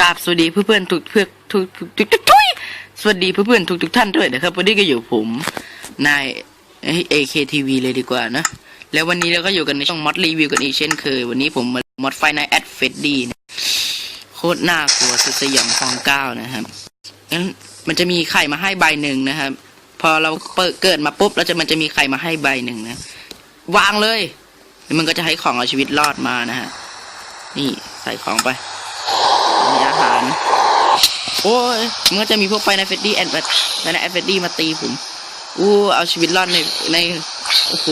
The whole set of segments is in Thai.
กราบสวัสดีเพื่อนๆทุกเพื่อนทุกทุกทุกทุกทุยสวัสดีเพื่อนๆทุกทุกท่านด้วยนะครับวันนี้ก็อยู่ผมนายเอเคทีวีเลยดีกว่านะ แล้ววันนี้เราก็อยู่กันในช่องมอดรีวิวกันอีกเช่นเคย วันนี้ผมมามอดไฟในแอดเฟดดี้โคตรน่ากลัวสุดสยองฟองเก้านะครับงั้นมันจะมีไข่มาให้ใบหนึ่งนะครับ พอเราเปิดเกิดมาปุ๊บเราจะมันจะมีไข่มาให้ใบหนึ่งนะวางเลยมันก็จะให้ของเอาชีวิตรอดมานะฮะนี่ใส่ของไปารโอ้ยมันก็จะมีพวกไฟในเฟดดี้แอนด์ไฟในเฟดดี้มาตีผมอู้เอาชีวิตรอดในในโอ้โห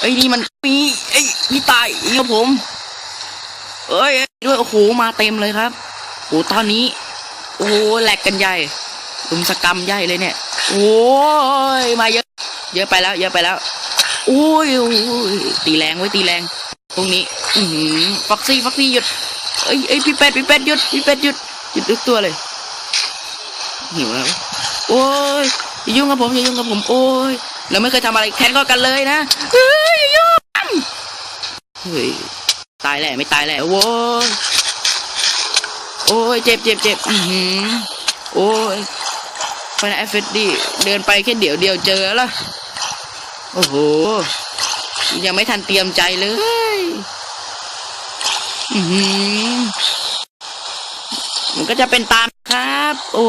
ไอ้นี่มันมีไอ้พี่ตายอีกครับผม เอ้ยด้วยโอ้โหมาเต็มเลยครับโอ้ตอนนี้ โอ้โหแหลกกันใหญ่รุมสกรรมใหญ่เลยเนี่ย โอ้ยมาเยอะ เยอะไปแล้ว เยอะไปแล้วโอ้ยโอ้ยตีแรงไว้ตีแรง พวกนี้ อือหือฟ็อกซี่ฟ็อกซี่หยุดเอ้ยเอ้ยพี่เป็ดพี่เป็ดหยุดพี่เป็ดหยุดหยุดทุกตัวเลยหิวแล้วโอ้ยอย่ายุ่งกับผมอย่ายุ่งกับผมโอ้ยเราไม่เคยทำอะไรแค้นก็กันเลยนะเฮ้ยอย่ายุ่งเฮ้ยตายแหละไม่ตายแหละโว้ยโอ้ยเจ็บเจ็บเจ็บอือหือโอ้ยฟนเอฟเฟดดี้เดินไปแค่เดี๋ยวเดียวเจอแล้วโอ้โหยังไม่ทันเตรียมใจเลย มันก็จะเป็นตามครับ โอ้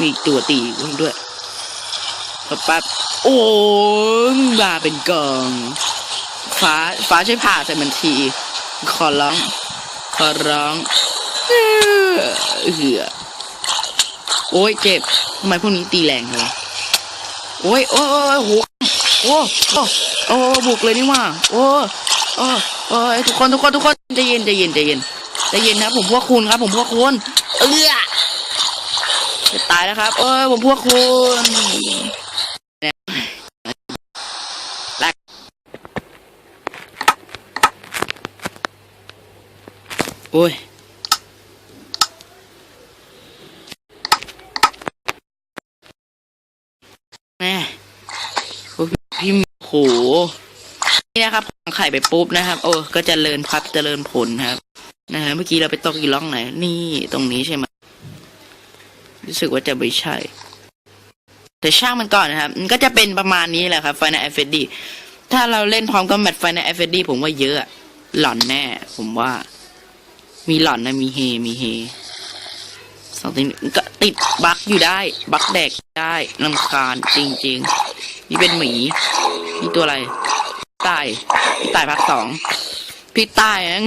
มีตัวตีด้วยปั๊บปั๊บโอ้มาเป็นกองฟ้าฟ้าช่วยผ่าใส่มันที ขอร้อง ขอร้องเหือโอ้ยเจ็บทำไมพวกนี้ตีแรงเลยโอ้ยโอ้ยโอ้ยโหโอ้โอ้โอ้บุกเลยนี่ว่า โอ้ โอ้โอ้ยทุกคนทุกคนทุกคนใจเย็นใจเย็นใจเย็นใจเย็นนะผมพวกคุณครับ ผมพวกคุณเออจะตายแล้วครับ เอ้ยผมพวกคุณแลกโอ้ยแม่พี่โห นะครับวางไข่ไปปุ๊บนะครับ โอ้ก็เจะเริญพับเจริญผลครับ นะฮะเมื่อกี้เราไปตกอีกล่องไหน นี่ตรงนี้ใช่ไหมรู้สึกว่าจะไม่ใช่ แต่ช่างมันก่อนนะครับ มันก็จะเป็นประมาณนี้แหละครับไฟใน FSD ถ้าเราเล่นพร้อมกับแมตช์ไฟใน FSD ผมว่าเยอะ หล่อนแน่ ผมว่า มีหล่อนนะมีเฮมีเฮสองทีก็ติดบั๊กอยู่ได้ บั๊กแดกได้ลำคาญจริง ๆ นี่เป็นหมี นี่ตัวอะไร ตายพี่ตายพักสองพี่ตายเอง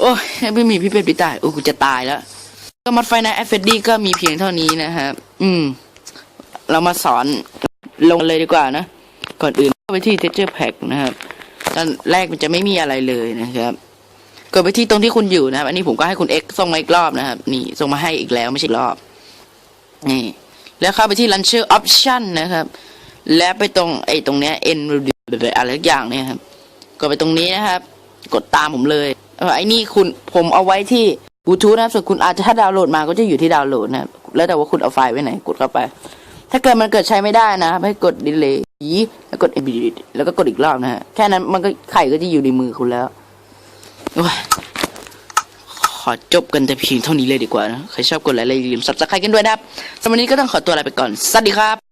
โอ้ยไม่มีพี่เป็ดพี่ตายโอ้กูจะตายแล้ว ก็มัดไฟใน FSD ก็มีเพียงเท่านี้นะครับ อืม เรามาสอนลงเลยดีกว่านะ ก่อนอื่นเข้าไปที่ texture pack นะครับ ตอนแรกมันจะไม่มีอะไรเลยนะครับกดไปที่ตรงที่คุณอยู่นะครับ อันนี้ผมก็ให้คุณ X ส่งมาอีกรอบนะครับ นี่ส่งมาให้อีกแล้วไม่ใช่รอบ นี่ แล้วเข้าไปที่ launcher option นะครับ และไปตรงไอ้ตรงเนี้ย n อะไรทุกอย่างเนี่ยครับกดไปตรงนี้นะครับ กดตามผมเลยเออไอ้นี่คุณผมเอาไว้ที่บลูทูธนะครับส่วนคุณอาจจะถ้าดาวน์โหลดมาก็จะอยู่ที่ดาวน์โหลดนะครับแล้วแต่ว่าคุณเอาไฟล์ไว้ไหนกดเข้าไป ถ้าเกิดมันเกิดใช้ไม่ได้นะครับให้กด delay แล้วกด edit แล้วก็กดอีกรอบนะฮะแค่นั้นมันก็ไข่ก็จะอยู่ในมือคุณแล้วขอจบกันแต่เพียงเท่านี้เลยดีกว่านะใครชอบกดไลค์อย่าลืม subscribe กันด้วยนะครับสำหรับวันนี้ก็ต้องขอตัวลาไปก่อนสวัสดีครับ